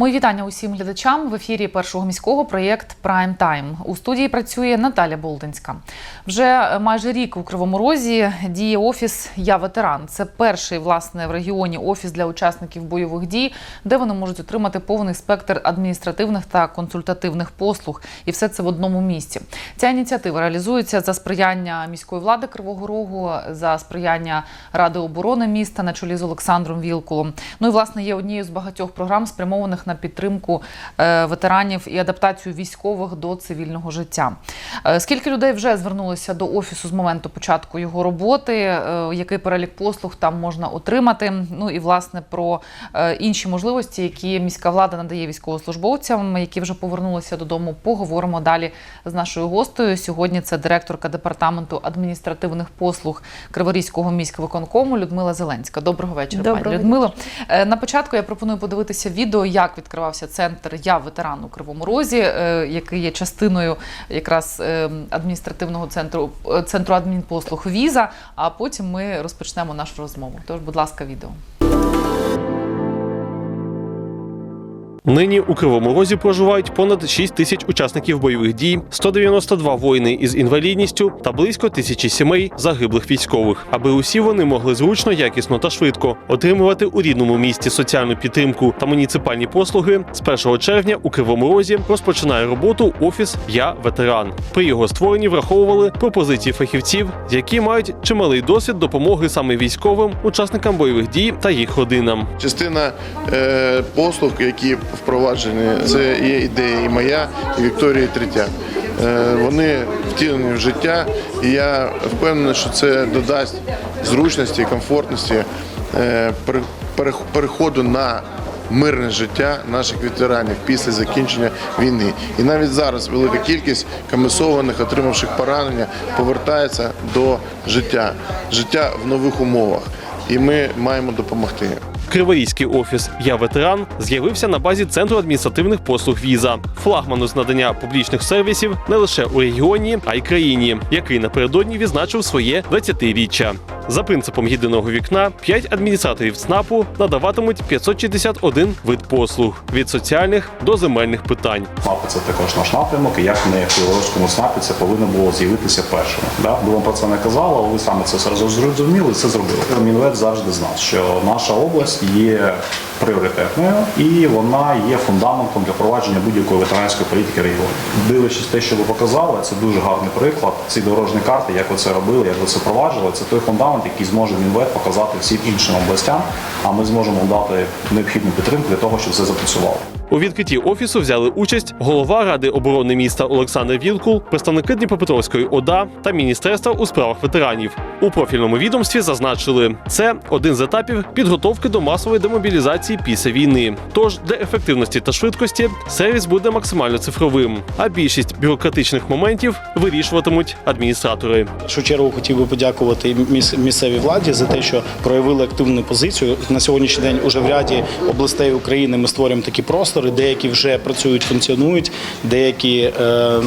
Мої вітання усім глядачам в ефірі першого міського проєкт Прайм Тайм. У студії працює Наталя Болдинська. Вже майже рік у Кривому Розі діє офіс Я ветеран. Це перший власне в регіоні офіс для учасників бойових дій, де вони можуть отримати повний спектр адміністративних та консультативних послуг, і все це в одному місці. Ця ініціатива реалізується за сприяння міської влади Кривого Рогу, за сприяння Ради оборони міста на чолі з Олександром Вілкулом. Ну і власне є однією з багатьох програм, спрямованих на підтримку е, ветеранів і адаптацію військових до цивільного життя. Е, Скільки людей вже звернулися до офісу з моменту початку його роботи? е, Який перелік послуг там можна отримати? Ну і власне про інші можливості, які міська влада надає військовослужбовцям, які вже повернулися додому. Поговоримо далі з нашою гостею. Сьогодні це директорка департаменту адміністративних послуг Криворізького міськвиконкому Людмила Зеленська. Доброго вечора, пані Доброго Людмило. Е, На початку я пропоную подивитися відео, як відкривався центр Я ветеран у Кривому Розі, е, який є частиною якраз е, адміністративного центру е, центру адмінпослуг Віза. А потім ми розпочнемо нашу розмову. Тож, будь ласка, відео. Нині у Кривому Розі проживають понад 6 тисяч учасників бойових дій, 192 воїни із інвалідністю та близько тисячі сімей загиблих військових, аби усі вони могли зручно, якісно та швидко отримувати у рідному місті соціальну підтримку та муніципальні послуги. З 1 червня у Кривому Розі розпочинає роботу офіс Я ветеран. При його створенні враховували пропозиції фахівців, які мають чималий досвід допомоги саме військовим, учасникам бойових дій та їх родинам. Частина е, послуг, які впроваджені, це є ідея і моя, і Вікторії Третяк. Е, вони втілені в життя, і я впевнений, що це додасть зручності і комфортності е, пере- перех- переходу на мирне життя наших ветеранів після закінчення війни. І навіть зараз велика кількість комісованих, отримавших поранення, повертається до життя, життя в нових умовах. І ми маємо допомогти. Криворізький офіс Я ветеран з'явився на базі центру адміністративних послуг Віза, флагману з надання публічних сервісів не лише у регіоні, а й країні, який напередодні відзначив своє 20-річчя. За принципом єдиного вікна, 5 адміністраторів ЦНАПу надаватимуть 561 вид послуг від соціальних до земельних питань. ЦНАПи це також наш напрямок, і як ми в Криворозькому ЦНАПі це повинно було з'явитися першим. Да? Бо вам про це не казали, але ви саме це зрозуміли і це зробили. Мінвет завжди знав, що наша область є пріоритетною і вона є фундаментом для провадження будь-якої ветеранської політики регіону. Дивлячись те, що ви показали, це дуже гарний приклад. Ці дорожні карти, як ви це робили, як ви це проваджували, це той фундамент, який зможе Мінвет показати всім іншим областям. А ми зможемо дати необхідну підтримку для того, щоб це запрацювало. У відкритті офісу взяли участь голова ради оборони міста Олександр Вілкул, представники Дніпропетровської ОДА та Міністерства у справах ветеранів. У профільному відомстві зазначили, це один з етапів підготовки до масової демобілізації після війни. Тож для ефективності та швидкості сервіс буде максимально цифровим, а більшість бюрократичних моментів вирішуватимуть адміністратори. Першу чергу хотів би подякувати міс- місцевій владі за те, що проявили активну позицію. На сьогоднішній день уже в ряді областей України ми створюємо такі простори. Деякі вже працюють, функціонують, деякі е,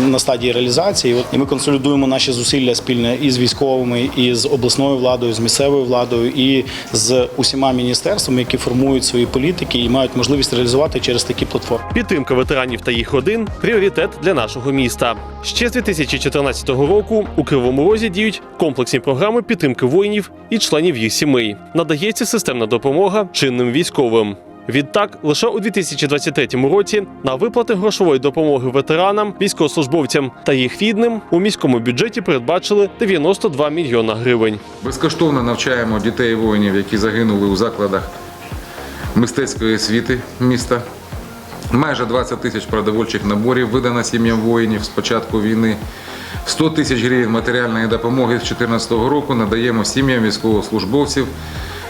на стадії реалізації. І ми консолідуємо наші зусилля спільно і з військовими, і з обласною владою, з місцевою владою, і з усіма міністерствами, які формують свої політики і мають можливість реалізувати через такі платформи. Підтримка ветеранів та їх родин пріоритет для нашого міста. Ще з 2014 року у Кривому Розі діють комплексні програми підтримки воїнів і членів їх сімей. Надається системна допомога чинним військовим. Відтак, лише у 2023 році на виплати грошової допомоги ветеранам, військовослужбовцям та їх рідним у міському бюджеті передбачили 92 мільйона гривень. Безкоштовно навчаємо дітей воїнів, які загинули у закладах мистецької освіти міста. Майже 20 тисяч продовольчих наборів видано сім'ям воїнів з початку війни. 100 тисяч гривень матеріальної допомоги з 2014 року надаємо сім'ям військовослужбовців,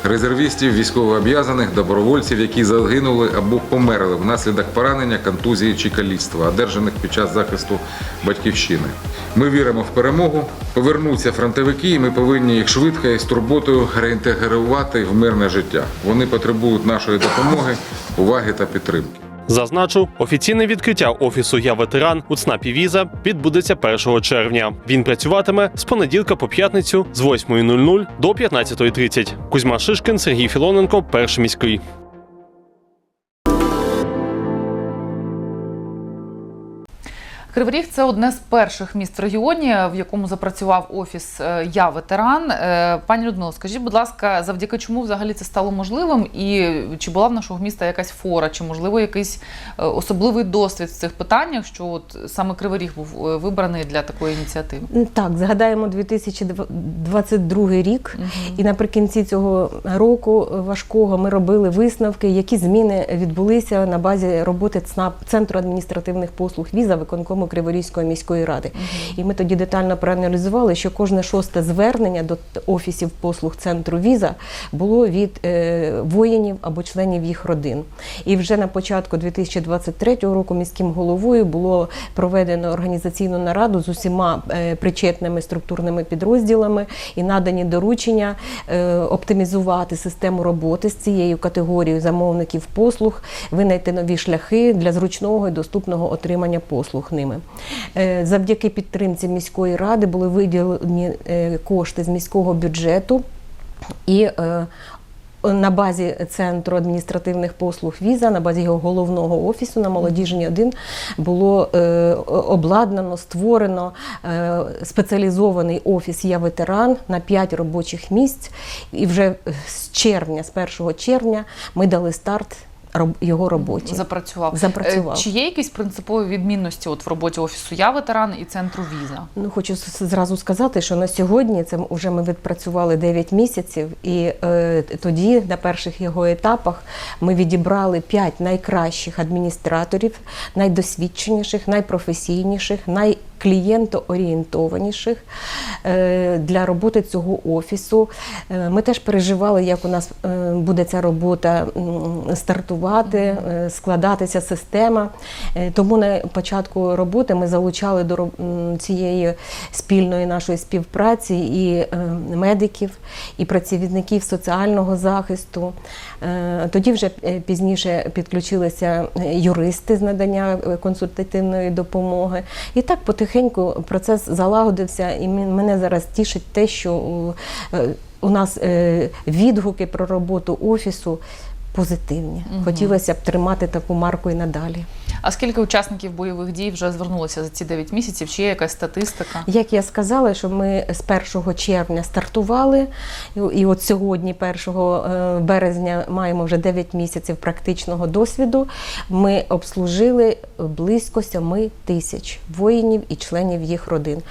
резервістів, військовооб'язаних, добровольців, які загинули або померли внаслідок поранення, контузії чи каліцтва, одержаних під час захисту батьківщини. Ми віримо в перемогу. Повернуться фронтовики, і ми повинні їх швидко і з турботою реінтегрувати в мирне життя. Вони потребують нашої допомоги, уваги та підтримки. Зазначу, офіційне відкриття офісу Я ветеран у ЦНАПі Віза відбудеться 1 червня. Він працюватиме з понеділка по п'ятницю з 8.00 до 15.30. Кузьма Шишкин, Сергій Філоненко, перший міський. Кривий Ріг – це одне з перших міст в регіоні, в якому запрацював офіс е, Я ветеран. Е, Пані Людмило, скажіть, будь ласка, завдяки чому взагалі це стало можливим? І чи була в нашого міста якась фора, чи можливо якийсь е, особливий досвід в цих питаннях, що от саме Кривий Ріг був вибраний для такої ініціативи? Так, згадаємо 2022 рік, і наприкінці цього року важкого ми робили висновки, які зміни відбулися на базі роботи ЦНАП Центру адміністративних послуг віза виконкому Криворізької міської ради. І ми тоді детально проаналізували, що кожне шосте звернення до офісів послуг центру віза було від е, воїнів або членів їх родин. І вже на початку 2023 року міським головою було проведено організаційну нараду з усіма е, причетними структурними підрозділами і надані доручення е, оптимізувати систему роботи з цією категорією замовників послуг, винайти нові шляхи для зручного і доступного отримання послуг ними. Е, Завдяки підтримці міської ради були виділені е, кошти з міського бюджету і е, на базі центру адміністративних послуг віза, на базі його головного офісу на молодіжні 1 було е, обладнано, створено е, спеціалізований офіс Я ветеран на 5 робочих місць. І вже з червня, з 1 червня, ми дали старт його роботі. Запрацював. Запрацював. Е, Чи є якісь принципові відмінності от в роботі офісу Я ветеран і центру віза? Ну, хочу зразу сказати, що на сьогодні це вже ми відпрацювали 9 місяців, і е, тоді на перших його етапах ми відібрали 5 найкращих адміністраторів, найдосвідченіших, найпрофесійніших, найклієнтоорієнтованіших е, для роботи цього офісу. Е, Ми теж переживали, як у нас е, буде ця робота стартувати, складатися система. Тому на початку роботи ми залучали до цієї спільної нашої співпраці і медиків, і працівників соціального захисту. Тоді вже пізніше підключилися юристи з надання консультативної допомоги. І так потихеньку процес залагодився, і мене зараз тішить те, що е, у нас е, відгуки про роботу офісу позитивні. Хотілося б тримати таку марку і надалі. А скільки учасників бойових дій вже звернулося за ці 9 місяців? Чи є якась статистика? Як я сказала, що ми з 1 червня стартували, і- от сьогодні, 1 е, березня, маємо вже 9 місяців практичного досвіду. Ми обслужили близько 7 тисяч воїнів і членів їх родин.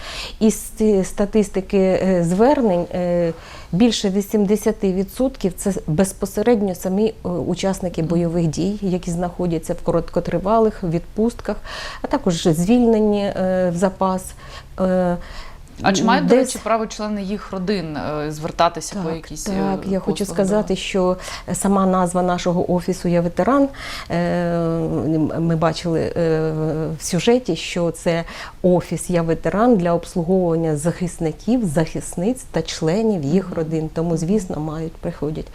Із статистики е, звернень е, більше 80% це безпосередньо самі е, учасники бойових дій, які знаходяться в короткотривалих відпустках, а також звільнені е, в запас. А чи мають, до речі, право члени їх родин е, звертатися по якісь так, е, я хочу сказати, що сама назва нашого офісу Я ветеран. Е, Ми бачили в сюжеті, що це офіс Я ветеран для обслуговування захисників, захисниць та членів їх родин. Тому, звісно, мають приходять.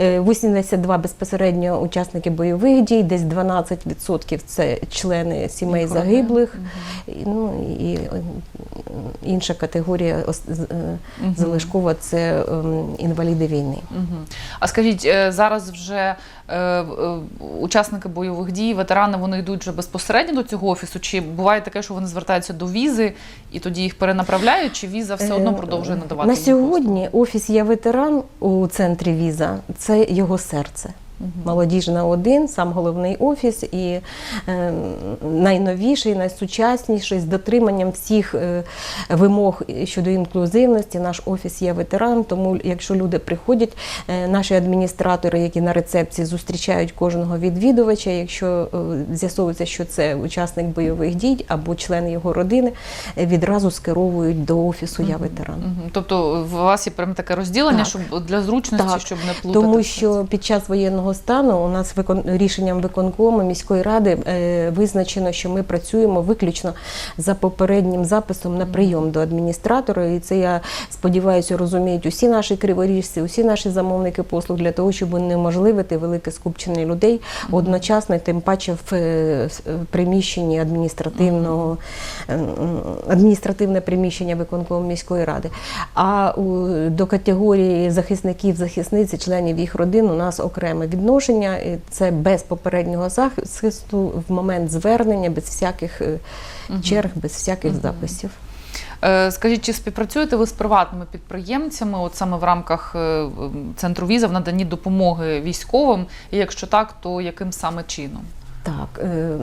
Е, 82 безпосередньо учасники бойових дій, десь 12% це члени сімей загиблих. Ну і е, інша категорія е, залишкова це ем, інваліди війни. А скажіть, е, зараз вже е, учасники бойових дій, ветерани, вони йдуть вже безпосередньо до цього офісу? Чи буває таке, що вони звертаються до візи і тоді їх перенаправляють, чи віза все одно продовжує надавати? На сьогодні офіс Я ветеран у центрі віза це його серце. Молодіжна 1, сам головний офіс і е, найновіший, найсучасніший з дотриманням всіх е, вимог щодо інклюзивності. Наш офіс є ветеран. Тому, якщо люди приходять, е, наші адміністратори, які на рецепції зустрічають кожного відвідувача, якщо е, з'ясовується, що це учасник бойових дій або член його родини, е, відразу скеровують до офісу Я ветеран. Мгм. Тобто у вас є прям таке розділення, Так. щоб для зручності, Так. щоб не плутати. Тому що під час воєнного стану у нас викон... рішенням виконкому міської ради е, визначено, що ми працюємо виключно за попереднім записом на прийом до адміністратора. І це я сподіваюся, розуміють усі наші криворіжці, усі наші замовники послуг для того, щоб унеможливити велике скупчення людей одночасно, тим паче в, е, приміщенні адміністративного е, адміністративне приміщення виконкому міської ради. А у, до категорії захисників, захисниць і членів їх родин у нас окремо від відношення. І Це без попереднього захисту в момент звернення, без всяких угу. черг, без всяких записів. Е, Скажіть, чи співпрацюєте ви з приватними підприємцями, от саме в рамках е, центру віза в наданні допомоги військовим? І якщо так, то яким саме чином? Так, е,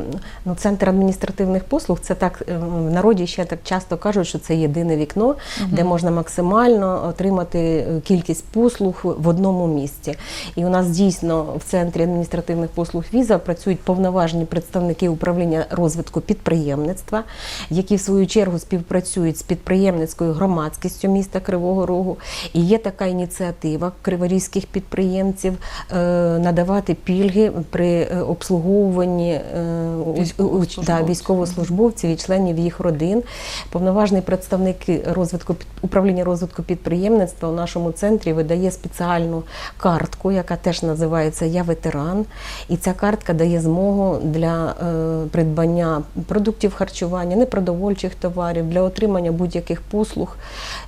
ну центр адміністративних послуг це так е, в народі ще так часто кажуть, що це єдине вікно, де можна максимально отримати е, кількість послуг в одному місці. І у нас дійсно в центрі адміністративних послуг віза працюють повноважені представники управління розвитку підприємництва, які в свою чергу співпрацюють з підприємницькою громадськістю міста Кривого Рогу. І є така ініціатива криворізьких підприємців надавати пільги при обслуговуванні мільйонні військовослужбовців і членів їх родин. Повноважний представник управління розвитку підприємництва у нашому центрі видає спеціальну картку, яка теж називається Я ветеран. І ця картка дає змогу для е, придбання продуктів харчування, непродовольчих товарів, для отримання будь-яких послуг,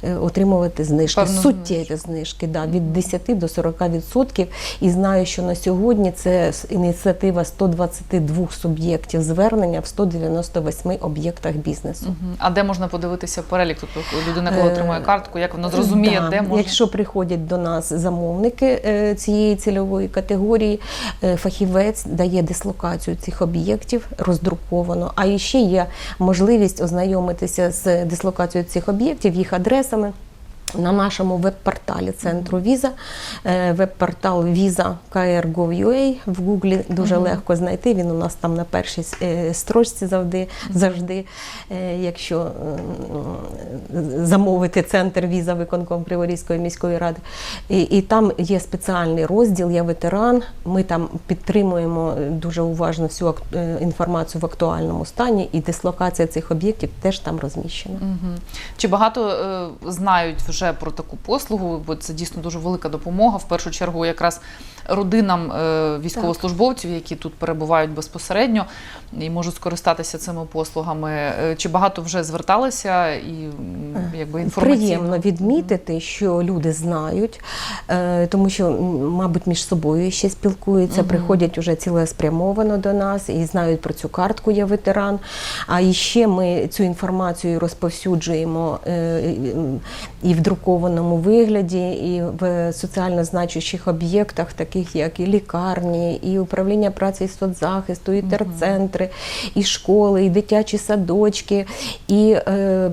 е, отримувати знижки, суттєві знижки від 10 до 40%. І знаю, що на сьогодні це ініціатива 120 22 суб'єктів звернення в 198 об'єктах бізнесу. Угу. А де можна подивитися перелік? Тут людина, коли е, отримує картку, як вона е, зрозуміє, да. де можна? Якщо приходять до нас замовники е, цієї цільової категорії, фахівець дає дислокацію цих об'єктів роздруковано. А ще є можливість ознайомитися з дислокацією цих об'єктів, їх адресами. На нашому веб-порталі центру Віза, Е, веб-портал Visa KR.gov.ua в Гуглі дуже легко знайти. Він у нас там на першій е, строчці завжди, завжди. Е, Якщо замовити центр Віза виконком Криворізької міської ради. І, і там є спеціальний розділ Я ветеран. Ми там підтримуємо дуже уважно всю інформацію в актуальному стані, і дислокація цих об'єктів теж там розміщена. Мгм. Чи багато е, знають вже про таку послугу? Бо це дійсно дуже велика допомога. В першу чергу, якраз родинам е, військовослужбовців, які тут перебувають безпосередньо і можуть скористатися цими послугами. Е, Чи багато вже зверталися і м, якби інформаційно? Приємно відмітити, що люди знають, е, тому що, мабуть, між собою ще спілкуються, приходять уже цілеспрямовано до нас і знають про цю картку Я ветеран. А іще ми цю інформацію розповсюджуємо е, і в друкованому вигляді, і в соціально значущих об'єктах, таких як і лікарні, і управління праці і соцзахисту, і терцентри, і школи, і дитячі садочки, і е,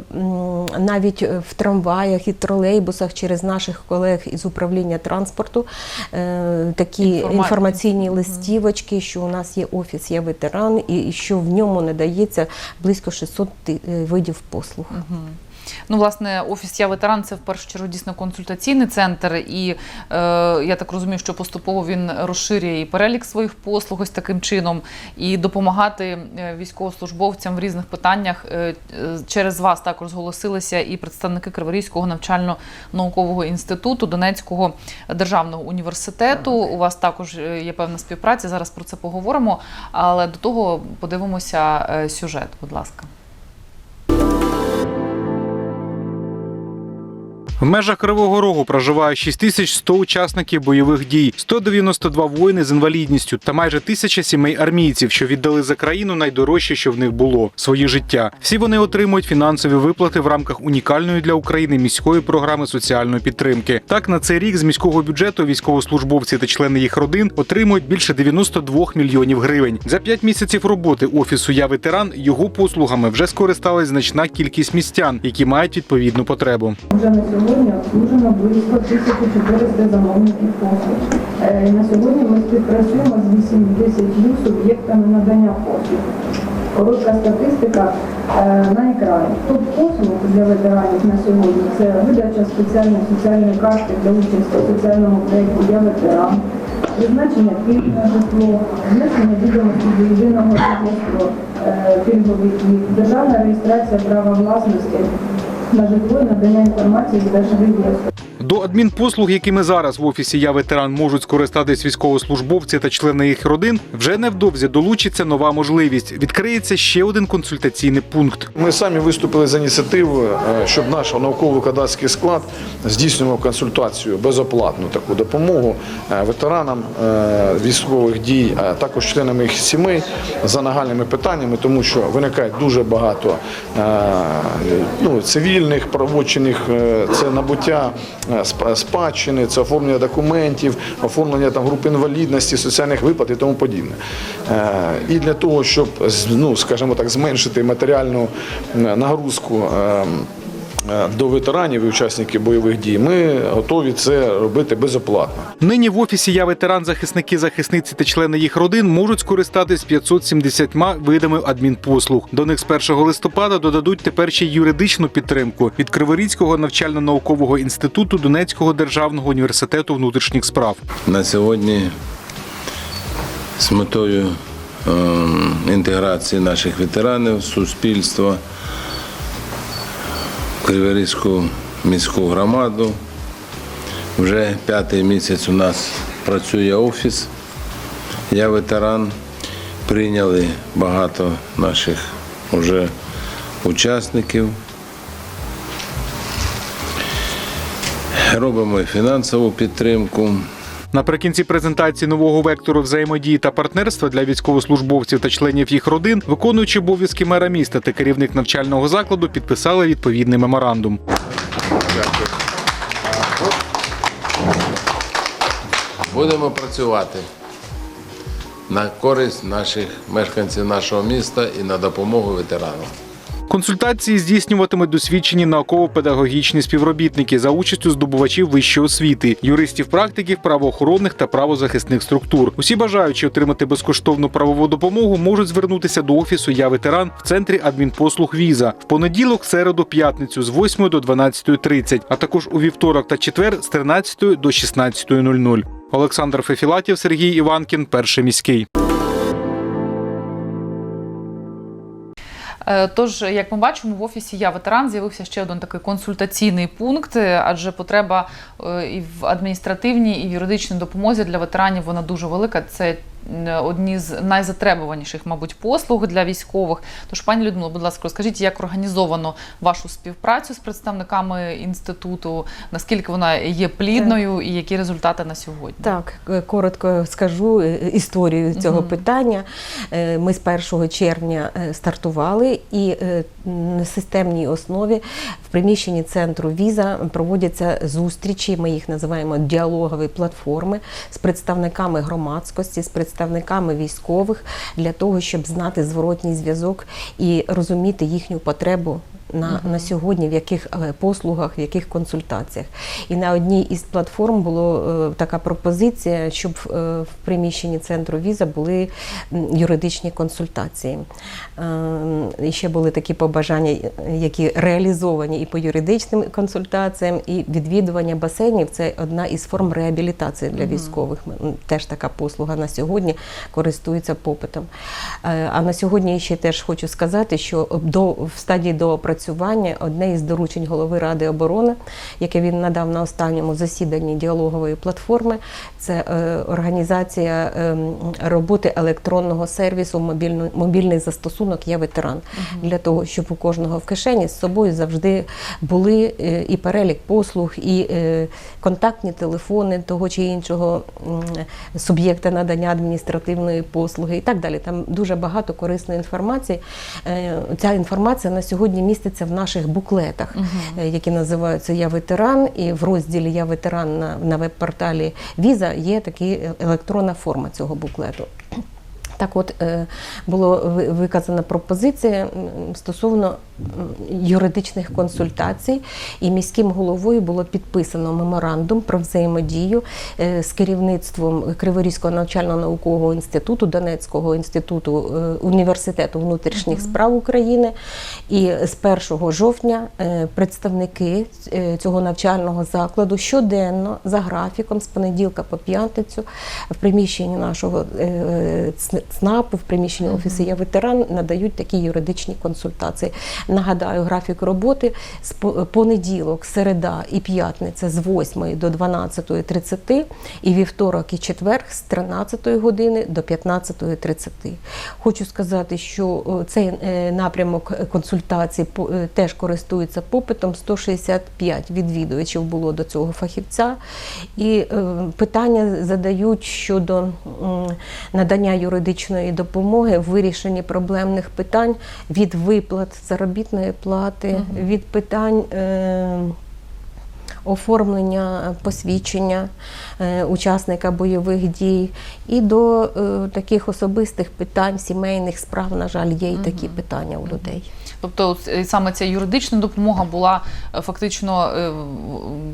навіть в трамваях і тролейбусах через наших колег із управління транспорту е, такі Інформація. інформаційні листівочки, що у нас є офіс, є ветеран, і, що в ньому надається близько 600 ти- е, видів послуг. Ну, власне, офіс Я ветеран це в першу чергу дійсно консультаційний центр, і е, я так розумію, що поступово він розширює і перелік своїх послуг ось таким чином, і допомагати е, військовослужбовцям в різних питаннях. Е, через вас також зголосилися і представники Криворізького навчально-наукового інституту Донецького державного університету. У вас також е, є певна співпраця. Зараз про це поговоримо. Але до того подивимося сюжет, будь ласка. В межах Кривого Рогу проживає 6100 учасників бойових дій, 192 воїни з інвалідністю та майже тисяча сімей армійців, що віддали за країну найдорожче, що в них було своє життя. Всі вони отримують фінансові виплати в рамках унікальної для України міської програми соціальної підтримки. Так на цей рік з міського бюджету військовослужбовці та члени їх родин отримують більше 92 мільйонів гривень. За п'ять місяців роботи офісу Я ветеран його послугами вже скористалась значна кількість містян, які мають відповідну потребу. Сьогодні обслужено близько 1400 замовників послуг. Е, На сьогодні ми співпрацюємо з 80 суб'єктами надання послуг. Коротка статистика е, на екрані. Топ послуг для ветеранів на сьогодні це видача спеціальної соціальної карти для участі у соціальному проєкті Я ветеран, призначення пільг на житло, внесення відомості до єдиного реєстру е, пільговиків, державна реєстрація права власності на житло і надання інформації з держреєстру. До адмінпослуг, якими зараз в офісі Я ветеран можуть скористатись військовослужбовці та члени їх родин, вже невдовзі долучиться нова можливість. Відкриється ще один консультаційний пункт. Ми самі виступили з ініціативою, е, щоб наш науково-викладацький склад здійснював консультацію безоплатну таку допомогу е, ветеранам е, військових дій, а також членам їх сімей за нагальними питаннями, тому що виникає дуже багато ну, цивільних правочинних, е, це набуття спадщини, це оформлення документів, оформлення там груп інвалідності, соціальних виплат і тому подібне. Е, І для того, щоб ну, скажімо так, зменшити матеріальну е, нагрузку. Е, До ветеранів і учасників бойових дій ми готові це робити безоплатно. Нині в офісі Я ветеран захисники, захисниці та члени їх родин можуть скористатись 570 видами адмінпослуг. До них з 1 листопада додадуть тепер ще й юридичну підтримку від Криворізького навчально-наукового інституту Донецького державного університету внутрішніх справ. на сьогодні з метою е, інтеграції наших ветеранів в Криворізьку міську громаду. Вже п'ятий місяць у нас працює офіс. Я ветеран. Прийняли багато наших уже учасників. Робимо фінансову підтримку. Наприкінці презентації нового вектору взаємодії та партнерства для військовослужбовців та членів їх родин, виконуючи обов'язки мера міста та керівник навчального закладу підписали відповідний меморандум. Будемо працювати на користь наших мешканців нашого міста і на допомогу ветеранам. Консультації здійснюватимуть досвідчені науково-педагогічні співробітники за участю здобувачів вищої освіти, юристів, практиків, правоохоронних та правозахисних структур. Усі бажаючі отримати безкоштовну правову допомогу можуть звернутися до офісу Я ветеран в центрі адмінпослуг Віза в понеділок, середу, п'ятницю з 8 до 12.30, а також у вівторок та четвер з 13 до 16.00. Олександр Фефілатів, Сергій Іванкін, перший міський. Тож, як ми бачимо, в офісі Я ветеран з'явився ще один такий консультаційний пункт, е, адже потреба е, і в адміністративній, і в юридичній допомозі для ветеранів вона дуже велика. Це е, одні з найзатребуваніших, мабуть, послуг для військових. Тож, пані Людмило, будь ласка, розкажіть, як організовано вашу співпрацю з представниками інституту, наскільки вона є плідною і які результати на сьогодні? Так, е, коротко скажу е, історію цього Мгм. питання. Е, Ми з 1 червня е, стартували, і е, на системній основі в приміщенні центру Віза проводяться зустрічі. Ми їх називаємо діалогові платформи з представниками громадськості, з представниками військових для того, щоб знати зворотній зв'язок і розуміти їхню потребу на, на сьогодні, в яких е, послугах, в яких консультаціях. І на одній із платформ була така пропозиція, щоб е, в приміщенні центру віза були юридичні консультації. Е, І ще були такі побажання, е, які реалізовані і по юридичним консультаціям, і відвідування басейнів це одна із форм реабілітації для військових. Ми- м, Теж така послуга на сьогодні користується попитом. Е, А на сьогодні ще теж хочу сказати, що до в стадії доопрацювання одне із доручень голови Ради оборони, яке він надав на останньому засіданні діалогової платформи, це е, організація ем, роботи електронного сервісу мобільно, мобільний застосунок Я ветеран для того, щоб у кожного в кишені з собою завжди були е, і перелік послуг, і е, контактні телефони того чи іншого суб'єкта надання адміністративної послуги і так далі. Там дуже багато корисної інформації. Ця інформація на сьогодні міститься в наших буклетах, е, які називаються Я ветеран, і в розділі Я ветеран на, на веб-порталі Віза є така електронна форма цього буклету. Так от е, була виказана пропозиція стосовно юридичних консультацій, і міським головою було підписано меморандум про взаємодію е, з керівництвом Криворізького навчально-наукового інституту, Донецького інституту е, університету внутрішніх справ України. І з 1 жовтня представники цього навчального закладу щоденно за графіком з понеділка по п'ятницю в приміщенні нашого ЦНАПу, в приміщенні офісу Я ветеран надають такі юридичні консультації. Нагадаю, графік роботи з понеділок, середа і п'ятниця з 8 до 12.30 і вівторок і четвер з 13 години до 15.30. Хочу сказати, що цей е, напрямок консультацій е, теж користується попитом. 165 відвідувачів було до цього фахівця. І е, питання задають щодо надання юридичної допомоги в вирішенні проблемних питань від виплат заробітної плати, від питань. Е, Оформлення посвідчення е, учасника бойових дій і до е, таких особистих питань, сімейних справ, на жаль, є і такі питання у людей. Тобто, е, саме ця юридична допомога була е, фактично, е,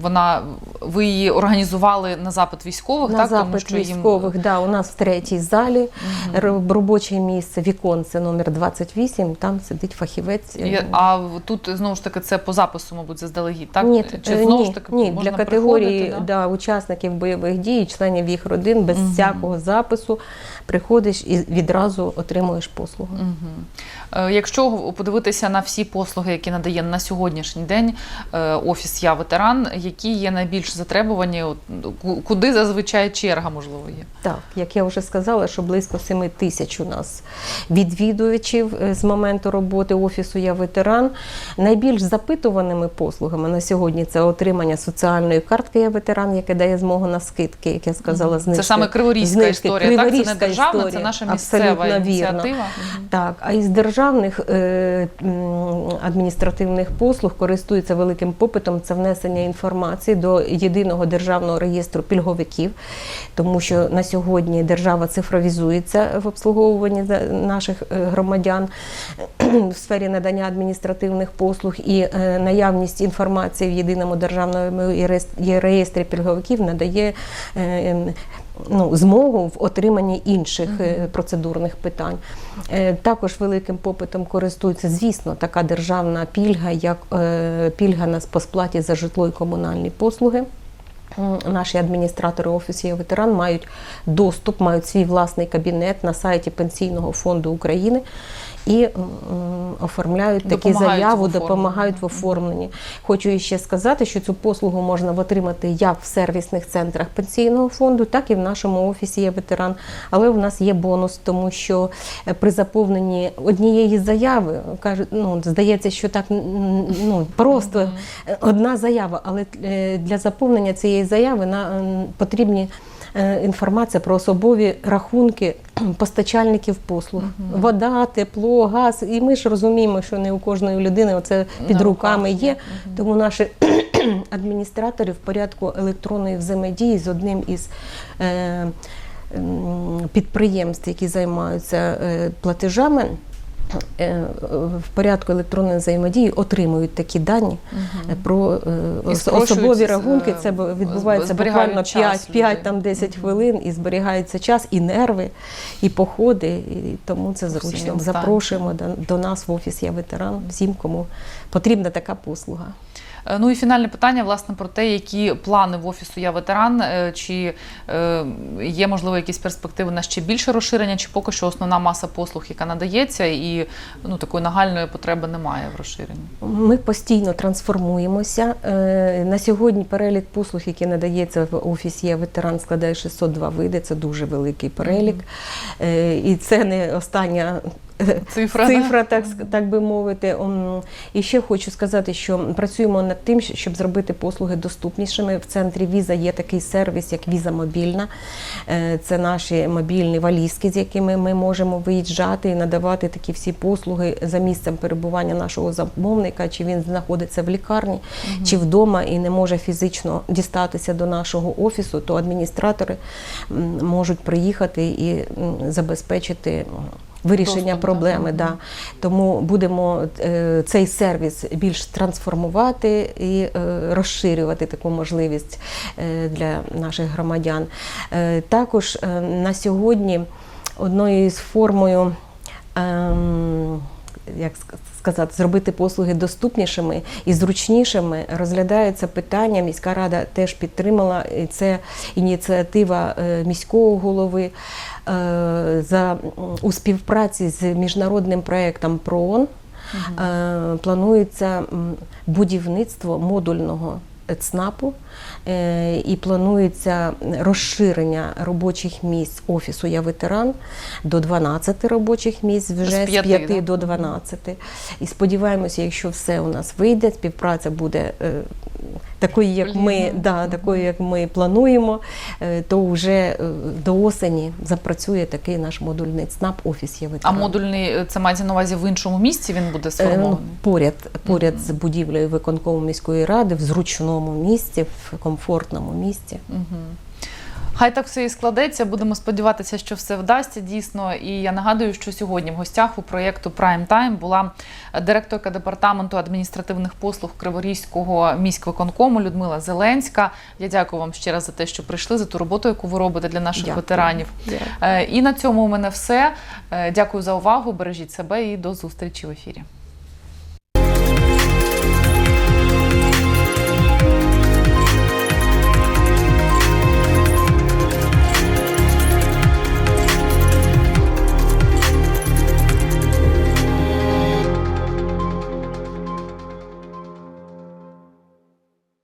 вона ви її організували на запит військових, На так запит військових, да, у нас в третій залі р- робоче місце, віконце номер 28, там сидить фахівець. А тут знову ж таки це по запису, мабуть, заздалегідь, так? Ні, Чи знову ні, ж таки ні можна для категорії да? да, учасників бойових дій, членів їх родин без всякого запису приходиш і відразу отримуєш послугу. Е, Якщо подивитися на всі послуги, які надає на сьогоднішній день е, офіс Я ветеран, які є найбільш затребувані, куди зазвичай черга можливо є? Так, як я вже сказала, що близько 7 тисяч у нас відвідувачів е, з моменту роботи офісу Я ветеран. Найбільш запитуваними послугами на сьогодні це отримання соціальної картки Я ветеран, яке дає змогу на скидки, як я сказала, знижки. Це саме криворізька знижки. історія, так? Це не Криворізька державна, це наша місцева Абсолютно ініціатива. Мгм. Так, а із державних е, адміністративних послуг користується великим попитом це внесення інформації до єдиного державного реєстру пільговиків, тому що на сьогодні держава цифровізується в обслуговуванні наших е, громадян в сфері надання адміністративних послуг і е, наявність інформації в єдиному державному реєстрі пільговиків надає. Ну, змогу в отриманні інших е, процедурних питань. Е, Також великим попитом користується, звісно, така державна пільга, як е, пільга на сплаті за житло і комунальні послуги. Наші адміністратори офісу «Я ветеран мають доступ, мають свій власний кабінет на сайті Пенсійного фонду України і оформляють такі заяву, допомагають в оформленні. Хочу ще сказати, що цю послугу можна отримати як в сервісних центрах пенсійного фонду, так і в нашому офісі є ветеран. Але в нас є бонус, тому що е, при заповненні однієї заяви кажуть, ну здається, що так ну просто е, одна заява, але е, для заповнення цієї заяви на потрібні. Е, Інформація про особові рахунки постачальників послуг, вода, тепло, газ. І ми ж розуміємо, що не у кожної людини оце під На руками є. Тому наші адміністратори в порядку електронної взаємодії з одним із е, підприємств, які займаються е, платежами. Е, В порядку електронної взаємодії отримують такі дані угу. про е, особові рахунки. Це відбувається буквально час 5, 5 людей. там 10 хвилин, і зберігається час, і нерви, і походи. І тому це зручно. Запрошуємо до нас в офіс Я ветеран всім, кому потрібна така послуга. Е, Ну і фінальне питання, власне, про те, які плани в офісу Я ветеран, е, чи е, є можливо якісь перспективи на ще більше розширення, чи поки що основна маса послуг, яка надається, і ну такої нагальної потреби немає в розширенні. Ми постійно трансформуємося. На сьогодні перелік послуг, який надається в офісі «Я ветеран, складає 602 види. Це дуже великий перелік. І це не остання. Цифра, Цифра так, так би мовити. І ще хочу сказати, що працюємо над тим, щоб зробити послуги доступнішими. В центрі віза є такий сервіс, як віза мобільна. Е, Це наші мобільні валізки, з якими ми можемо виїжджати і надавати такі всі послуги за місцем перебування нашого замовника, чи він знаходиться в лікарні, чи вдома і не може фізично дістатися до нашого офісу, то адміністратори можуть приїхати і забезпечити. Вирішення проблеми, да. тому будемо е, цей сервіс більш трансформувати і е, розширювати таку можливість е, для наших громадян. Також на сьогодні одною із формою ем, як сказати, зробити послуги доступнішими і зручнішими, розглядається питання. Міська рада теж підтримала і це ініціатива е, міського голови е, за у співпраці з міжнародним проєктом ПРООН. Е, Планується будівництво модульного ЦНАПу і планується розширення робочих місць офісу Я ветеран до 12 робочих місць вже З з п'яти, 5 да? до 12. І сподіваємося, якщо все у нас вийде, співпраця буде е, такою, як ми, да, такою, як ми плануємо, е, то вже е, до осені запрацює такий наш модульний ЦНАП офіс Я А модульний е, це мається на увазі в іншому місці. Він буде Е, сформований. поряд, поряд з будівлею виконкому міської ради в зручному місці, в комфортному місці. Хай так все і складеться. Будемо сподіватися, що все вдасться дійсно. І я нагадую, що сьогодні в гостях у проєкту Prime Time була директорка департаменту адміністративних послуг Криворізького міськвиконкому Людмила Зеленська. Я дякую вам ще раз за те, що прийшли, за ту роботу, яку ви робите для наших Дякую. ветеранів. Е, І на цьому у мене все. Е, Дякую за увагу. Бережіть себе і до зустрічі в ефірі.